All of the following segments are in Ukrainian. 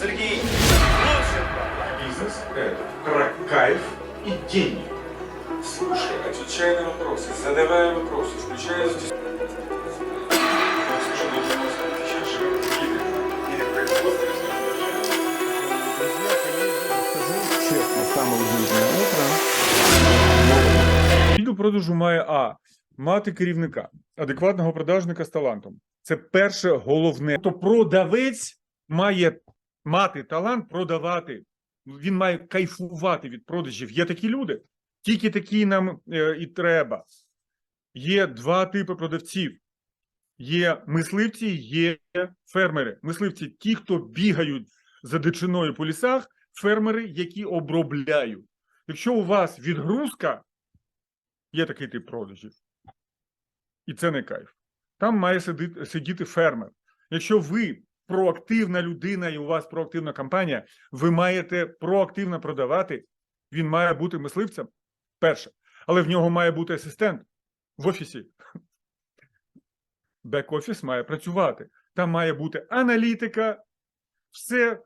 Сергей, лучше Бизнес – это кра- кайф и деньги. Слушай, отвечай на вопросы, задавай вопросы, включай в дис- Скажи, должен вас отвечаешь, или, или производство, или Скажу честно, самое удивительное утро. Відділ продажу має А. Мати керівника, адекватного продажника з талантом. Це перше головне. Тобто продавець має мати талант продавати. Він має кайфувати від продажів. Є такі люди. Тільки такі нам е, і треба. Є два типи продавців: є мисливці, є фермери. Мисливці ті, хто бігають за дичиною по лісах, фермери, які обробляють. Якщо у вас відгрузка, Є такий тип продажів. І це не кайф. Там має сидіти, фермер. Якщо ви проактивна людина і у вас проактивна компанія, ви маєте проактивно продавати, він має бути мисливцем. Перше. Але в нього має бути асистент в офісі. Бек-офіс має працювати. Там має бути аналітика, все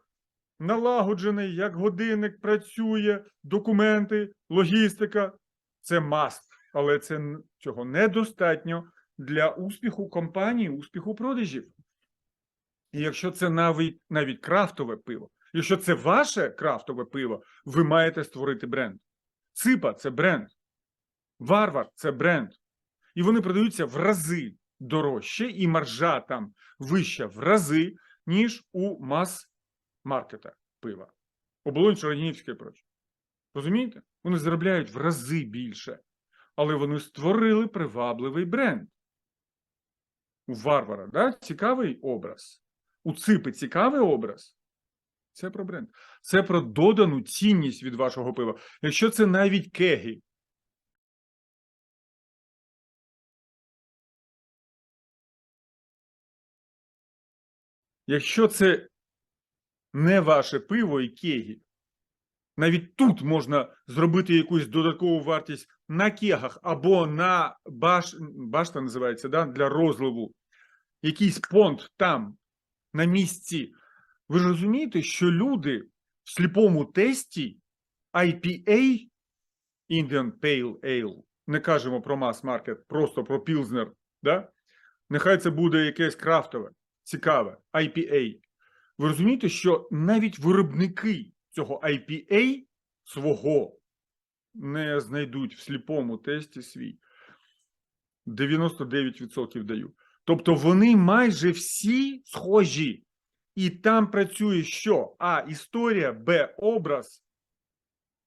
налагоджене, як годинник працює, документи, логістика. Це маст, але це цього недостатньо для успіху компанії, успіху продажів. І якщо це навіть, навіть крафтове пиво, якщо це ваше крафтове пиво, ви маєте створити бренд. Ципа це бренд, варвар це бренд. І вони продаються в рази дорожче, і маржа там вища в рази, ніж у мас-маркета пива. Оболонь Шарогінівське і проче. Розумієте? Вони заробляють в рази більше, але вони створили привабливий бренд. У варвара, да? цікавий образ. У ципи цікавий образ. Це про бренд. Це про додану цінність від вашого пива. Якщо це навіть кегі. Якщо це не ваше пиво і кегі, навіть тут можна зробити якусь додаткову вартість на кегах або на баш... башта називається да? для розливу. Якийсь понт там, на місці. Ви ж розумієте, що люди в сліпому тесті IPA, Indian Pale Ale, не кажемо про мас-маркет, просто про Пілзнер, да? нехай це буде якесь крафтове, цікаве, IPA. Ви розумієте, що навіть виробники цього IPA свого не знайдуть в сліпому тесті свій. 99% даю. Тобто вони майже всі схожі. І там працює що? А. Історія, Б. Образ,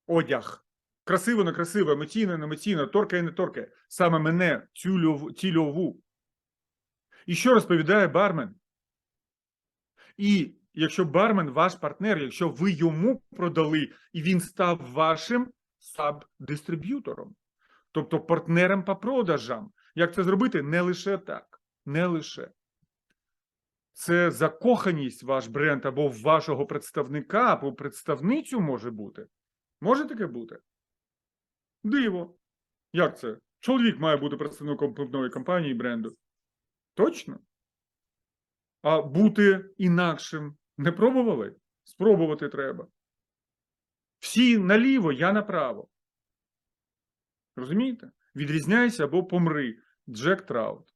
одяг. Красиво, не красиво, емоційно, не емоційно, торкає, не торкає. Саме мене, цільову, цільову. І що розповідає бармен? І якщо бармен ваш партнер, якщо ви йому продали і він став вашим саб-дистриб'ютором, тобто партнером по продажам, як це зробити? Не лише так, не лише. Це закоханість ваш бренд або вашого представника, або представницю може бути. Може таке бути? Диво. Як це? Чоловік має бути представником певної компанії бренду. Точно? А бути інакшим не пробували? Спробувати треба. Всі наліво, я направо. Розумієте? Відрізняйся або помри. Джек Траут.